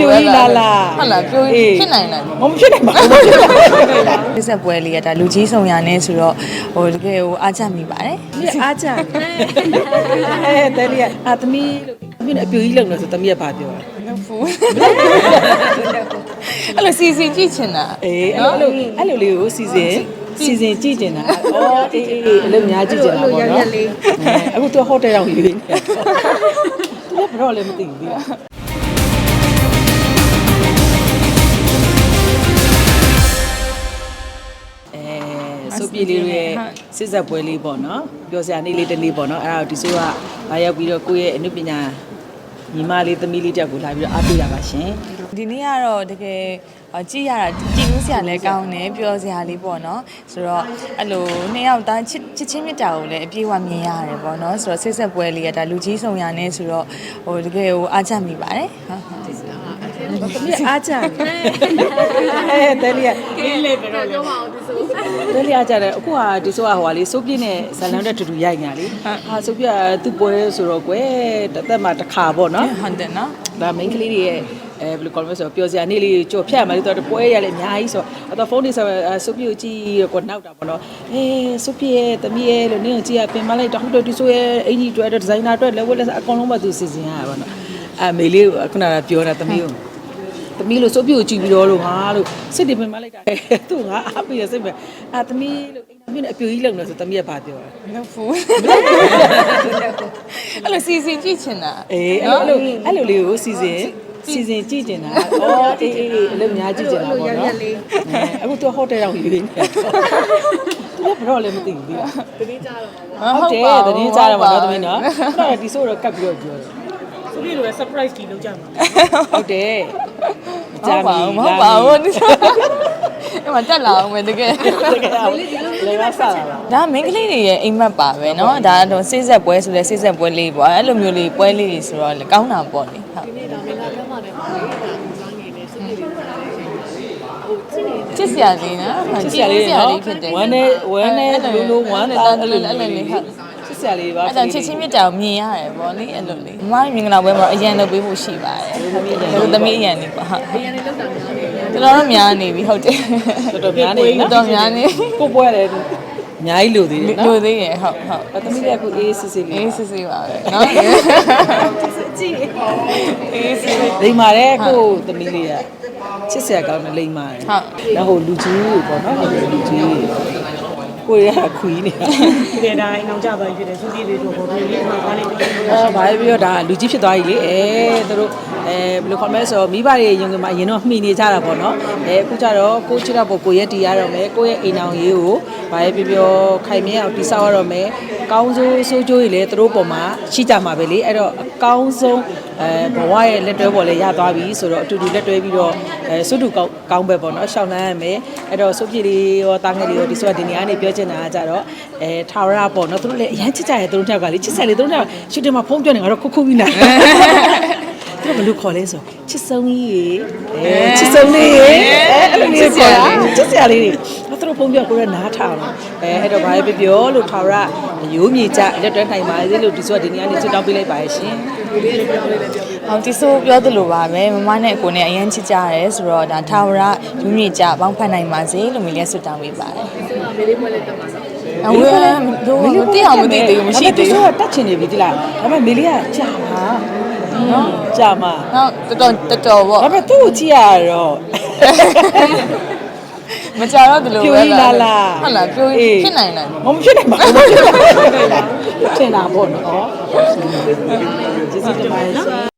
ပြိုကြီးလာလာဟုတ်လားပြိုအေးဖြစ်နိုင်တယ်မဖြစ်နိုင်ပါဘူးမဖြစ်နိုင်ပါဘူးပြည့်စက်ပွဲလေးကဒါလူကြီးဆောင်ရနေဆိုတော့ဟိုတကယ်ဟိုအားချမိပါတယ်ဒီအားကြအဲတဲလီကအသမီးလို့သမီးနဲ့အပြိုကြီးလုံလို့ဆိုသမီးကဘာပြောလဲဟုတ်ဖူးအဲ့လိုစီစဉ်ကြည့်ချင်တာအေးအဲ့လိုအဲ့လိုလေးကိုစီစဉ်စီစဉ်ကြည့်ကျင်တာအော်အေးအေးအေးအလုပ်များကြည့်ကျင်တာပေါ့နော်အခုသူဟိုတယ်တောင်ယူနေတယ်သူကဘရောလည်းမသိဘူးဒီ ပြည်လေးတွေရဲ့စစ်ဆက်ပွဲလေးပေါ့နော်ပြောစရာနေ့လေးတစ်နေ့ပေါ့နော်အဲ့ဒါကိုဒီဆိုကလာရောက်ပြီးတော့ကိုယ့်ရဲ့အနုပညာညီမလေးသမီးလေးတက်ကိုလာပြီးတော့အားပေးတာပါရှင်ဒီနေ့ကတော့တကယ်ဟိုကြည့်ရတာကြည့်လို့စရာလည်းကောင်းတယ်ပြောစရာလေးပေါ့နော်ဆိုတော့အဲ့လိုနှစ်ယောက်သားချစ်ချစ်ချင်းမြတ်တာကိုလည်းအပြည့်အဝမြင်ရတယ်ပေါ့နော်ဆိုတော့ဆက်ဆက်ပွဲလေးကဒါလူကြီးဆောင်ရနေဆိုတော့ဟိုတကယ်ဟိုအားချမိပါတယ်ဟုတ်ဟုတ် သမီးအားကြအဲတဲလီကကင်းလေဘယ်တော့လဲပြောပါဦးဒီဆိုတဲလီအားကြတယ်အခုကဒီဆိုကဟိုဟာလေးစိုးပြင်းနဲ့ဇလန်တဲ့တူတူရိုက်ညာလေဟာစိုးပြသူ့ပွဲဆိုတော့ကွယ်တစ်သက်မှာတစ်ခါပေါ့နော်ဟုတ်တယ်နော်ဒါ main ကလေးတွေရဲ့အဲဘယ်လိုခေါ်မလဲဆိုတော့ပျော်စရာနေ့လေးကြော်ဖြတ်မှာလေတော့ပွဲရလဲအများကြီးဆိုတော့တော့ဖုန်းနေဆိုတော့စိုးပြကိုကြည့်ရကိုနောက်တာပေါ့နော်အေးစိုးပြရဲ့တမီးရဲ့လို့နင်းကိုကြည့်ရပင်မလိုက်တော့ဟုတ်တယ်ဒီဆိုရဲ့အင်ကြီးတွေ့တော့ဒီဇိုင်နာတွေ့လက်ဝက်လက်အကုန်လုံးပဲသူစီစဉ်ရတာပေါ့နော်အဲမေလေးကခုနကပြောတာတမီးကို သမီးလို့စိုးပြိုကြည့်ပြီးတော့လို့ငါလို့စစ်တွေပင်မလိုက်တာသူငါအားပေးရစိတ်ပဲအာသမီးလို့အိမ်သမီးနဲ့အပြိုကြီးလုံလို့ဆိုသမီးကဘာပြောလဲဟုတ်ဖူးအဲ့လိုစီစဉ်ကြည့်ချင်တာအေးအဲ့လိုအဲ့လိုလေးကိုစီစဉ်စီစဉ်ကြည့်ကျင်တာအော်အေးအေးအေးအလုပ်များကြည့်ကျင်တာပေါ့နော်အခုသူဟိုတယ်တောင်ယူနေတယ်သူကဘရောလည်းမသိဘူးဒီကဟုတ်တယ်သတင်းကြားရမှာနော်သမီးနော်အဲ့ဒီဆိုတော့ကတ်ပြီးတော့ပြောတယ်သူတို့လည်း surprise ကြီးလုပ်ကြမှာဟုတ်တယ် ဟုတ်ပါဘူးမဟုတ်ပါဘူးဒီအဲ့မှာတက်လာအောင်ပဲတကယ် တကယ်အောင်လေပါစားလာ ဒါမင်းကလေးတွေရဲ့အိမ်မက်ပါပဲเนาะဒါတော့စိတ်ဆက်ပွဲဆိုလဲစိတ်ဆက်ပွဲလေးပေါ့အဲ့လိုမျိုးလေးပွဲလေးတွေဆိုတော့ကောင်းတာပေါ့လေဟုတ်ချစ်စရာလေးနော်ဟုတ် ချစ်စရာလေး ချစ်စရာ နော် လေးဖြစ်တယ် ဝမ်းနဲ့ဝမ်းနဲ့လူလူဝမ်း အဲ့ သား လိုလိုအဲ့လိုလေးဟုတ် ဆန်လေးပါအဲ့ဒါချစ်ချင်းမြတ်တာကိုမြင်ရတယ်ဗောလေအဲ့လိုလေမမမင်္ဂလာပွဲမှာအရန်လုပ်ပေးဖို့ရှိပါတယ်ဟုတ်သမီးအရန်နေပါဟုတ်အရန်လေးလောက်တာများတယ်တော်တော်များနေပြီဟုတ်တယ်တော်တော်များနေတော်တော်များနေကိုပွဲတယ်အများကြီးလိုသေးတယ်နော်လိုသေးတယ်ဟုတ်ဟုတ်အသမီးလည်းအခုအေးစစ်စစ်လေးအေးစစ်စစ်ပါပဲနော်ကြည့်အေးစစ်စစ်လိမ္မာတဲ့အခုသမီးလေးကချစ်စရာကောင်းတယ်လိမ္မာတယ်ဟုတ်ဟိုလူကြီးကိုပေါ့နော်လူကြီး ကိုရခွီးနေတာဒီတဲ့တိုင်းအောင်ကြပါဖြစ်တယ်သူပြည်တွေတို့ဟိုဒီလေးမှာဘာလေးပြီးအော်ဘာပဲပြောဒါလူကြီးဖြစ်သွားပြီလေအဲသူတို့အဲဘယ်လိုခေါ်မလဲဆိုတော့မိဘတွေရုံကမှာအရင်တော့မှီနေကြတာပေါ့နော်အဲအခုကျတော့ကိုချစ်တော့ပို့ကိုရက်တီရတော့မယ်ကိုရဲ့အိမ်အောင်ရေးကိုဘာပဲပြောပြောခိုင်မြဲအောင်တိဆောက်ရတော့မယ်အကောင်းဆုံးစိုးကျိုးကြီးလေသူတို့ပေါ်မှာရှိကြမှာပဲလေအဲ့တော့အကောင်းဆုံး အဲဘဝရဲ့လက်တွဲပေါ်လေရသွားပြီဆိုတော့အတူတူလက်တွဲပြီးတော့အဲစွတ်တူကောင်းကောင်းပဲပေါ့နော်ရှောင်းလန်းရမယ်အဲ့တော့စုပ်ပြည်လေးရောတာငယ်လေးရောဒီဆိုကဒီနေရာနေပြောချင်တာကကြတော့အဲထာဝရပေါ့နော်သူတို့လည်းအရန်ချစ်ကြရဲ့သူတို့တောက်ကလေချစ်ဆက်လေသူတို့တောက်ကရှူတင်မှာဖုန်းပြောနေငါတော့ခုတ်ခုတ်ပြီးလာသူတို့ဘယ်လိုခေါ်လဲဆိုချစ်ဆုံးကြီးရေအဲချစ်ဆုံးလေးရေအဲအဲ့လိုမျိုးခေါ်တာချစ်စရာလေးတွေ သူတို့ဖုန်းပြောကိုရနားထောင်အဲအဲ့တော့ဘာပဲပြောပြောလို့ထာဝရရိုးမြေကြလက်တွဲနိုင်ပါစေလို့ဒီဆိုကဒီနေရာနေချစ်တောင်းပေးလိုက်ပါရဲ့ရှင်ဟုတ်ဒီဆိုပြောသလိုပါပဲမမနဲ့အကိုနဲ့အရင်ချစ်ကြရဲဆိုတော့ဒါထာဝရယူမြင့်ကြပေါင်းဖက်နိုင်ပါစေလို့မိလေးဆွတောင်းပေးပါတယ်အဝေးတို့တိအောင်မသိသေးဘူးမရှိသေးသူဘူးကတက်ချင်နေပြီဒီလားဒါပေမဲ့မေလေးကကြာမှာနော်ကြာမှာဟုတ်တော်တော်တော်တော်ပေါ့ဒါပေမဲ့သူ့ကိုကြည့်ရတော့ မကြတော့ဒီလိုပြိုပဲကြီးလာလာဟုတ်လားပြိုကြီးဖြစ်နိုင်တယ်မဖြစ်နိုင်ပါဘူးမဖြစ်နိုင်ပါဘူးထင်တာပေါ့နော်ကျေးဇူးတင်ပါတယ်ရှင်